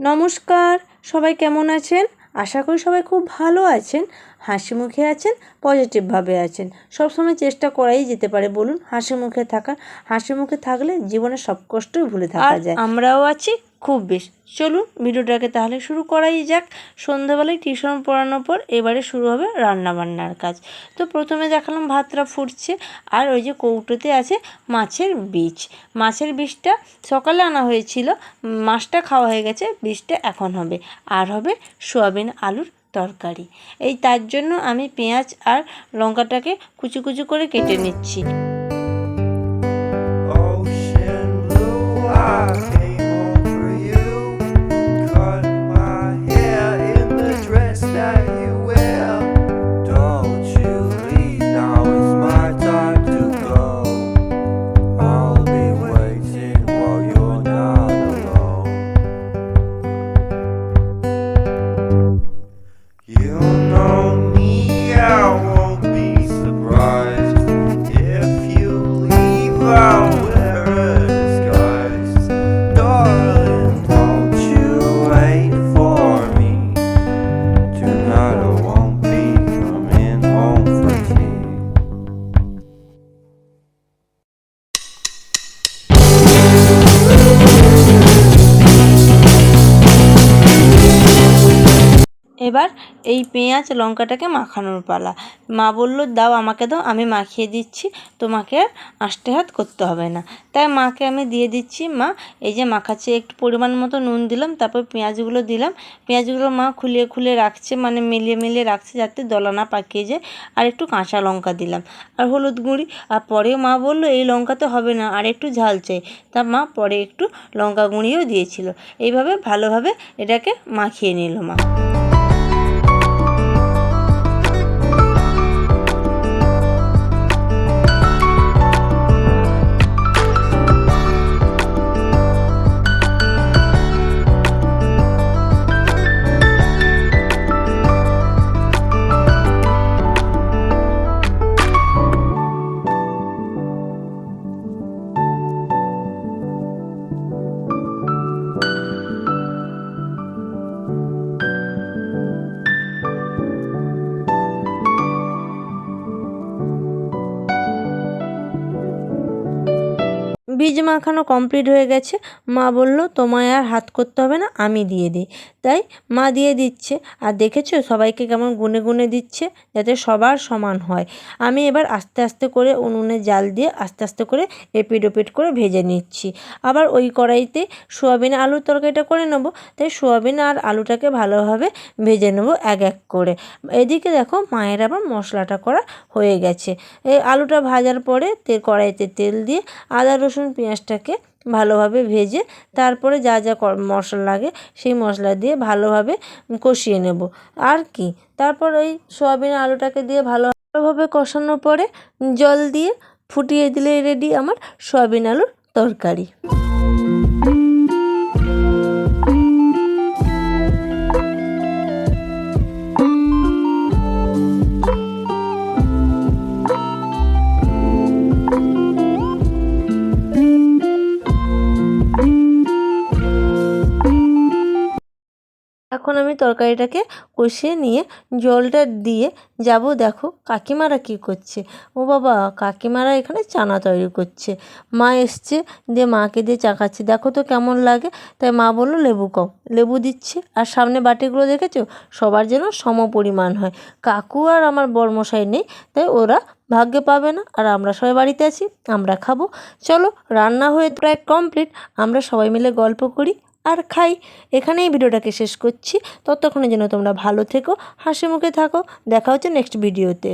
নমস্কার সবাই কেমন আছেন? আশা করি সবাই খুব ভালো আছেন হাসি মুখে আছেন পজিটিভভাবে আছেন। সবসময় চেষ্টা করাই যেতে পারে বলুন হাসি মুখে থাকার হাসি মুখে থাকলে জীবনের সব কষ্টই ভুলে থাকা যায়। আমরাও আছি খুব বেশ। চলুন ভিডিওটাকে তাহলে শুরু করাই যাক। সন্ধ্যাবেলায় টিউশন পড়ানোর পর এবারে শুরু হবে রান্না বান্নার কাজ। তো প্রথমে দেখালাম ভাতটা ফুটছে আর ওই যে কৌটোতে আছে মাছের বীজ। মাছের বীজটা সকালে আনা হয়েছিল, মাছটা খাওয়া হয়ে গেছে, বীজটা এখন হবে। আর হবে সোয়াবিন আলুর তরকারি। এই তার জন্য আমি পেঁয়াজ আর লঙ্কাটাকে কুচু কুচু করে কেটে নিচ্ছি। এবার এই পেঁয়াজ, লঙ্কাটাকে মাখানোর পালা। মা বলল, দাও আমাকে দাও, আমি মাখিয়ে দিচ্ছি, তোমাকে আর আষ্টে হাত করতে হবে না। তাই মাকে আমি দিয়ে দিচ্ছি। মা, এই যে মাখাচ্ছে, একটু পরিমাণ মতো নুন দিলাম, তারপর পেঁয়াজগুলো দিলাম। পেঁয়াজগুলো মা খুলিয়ে খুলে রাখছে মানে মিলিয়ে মিলিয়ে রাখছে, যাতে দলা না পাকিয়ে যায়। আর একটু কাঁচা লঙ্কা দিলাম, আর হলুদ গুঁড়ি। আর পরেও মা বলল, এই লঙ্কাতে হবে না, আর একটু ঝাল চাই। তা মা পরে একটু লঙ্কা গুঁড়িও দিয়েছিল। এইভাবে ভালোভাবে এটাকে মাখিয়ে নিল মা। বীজ মাখানো কমপ্লিট হয়ে গেছে। মা বলল, তোমায় আর হাত করতে হবে না, আমি দিয়ে দিই। তাই মা দিয়ে দিচ্ছে। আর দেখেছ, সবাইকে কেমন গুনে গুনে দিচ্ছে, যাতে সবার সমান হয়। আমি এবার আস্তে আস্তে করে উনুনে জাল দিয়ে আস্তে আস্তে করে এপিট ওপিট করে ভেজে নিচ্ছি। আবার ওই কড়াইতে সোয়াবিন আলুর তরকারিটা করে নেব। তাই সোয়াবিন আর আলুটাকে ভালোভাবে ভেজে নেব এক এক করে। এদিকে দেখো, মায়ের আবার মশলাটা করা হয়ে গেছে। এই আলুটা ভাজার পরে তে, কড়াইতে তেল দিয়ে আদা, রসুন পেঁয়াজটাকে ভালোভাবে ভেজে তারপরে যা যা মশলা লাগে সেই মশলা দিয়ে ভালোভাবে কষিয়ে নেব। আর কি? তারপর ওই সোয়াবিন আলুটাকে দিয়ে ভালোভাবে কষানোর পরে জল দিয়ে ফুটিয়ে দিলে রেডি আমার সোয়াবিন আলুর তরকারি। এখন আমি তরকারিটাকে কষিয়ে নিয়ে জলটা দিয়ে যাব, দেখো কাকিমারা কী করছে। ও বাবা, কাকিমারা এখানে চানা তৈরি করছে। মা এসছে, দিয়ে মাকে দিয়ে চাকাচ্ছে দেখো তো কেমন লাগে। তাই মা বলল, লেবু কম লেবু দিচ্ছে। আর সামনে বাটিগুলো দেখেছ? সবার যেন সম পরিমাণ হয়। কাকু আর আমার বরমশাই নেই, তাই ওরা ভাগ্যে পাবে না, আর আমরা সবাই বাড়িতে আছি, আমরা খাব। চলো, রান্না হয়ে প্রায় কমপ্লিট আমরা সবাই মিলে গল্প করি আর খাই। এখানেই ভিডিওটাকে শেষ করছি। ততক্ষণে যেন তোমরা ভালো থেকো হাসি মুখে থাকো। দেখা হচ্ছে নেক্সট ভিডিওতে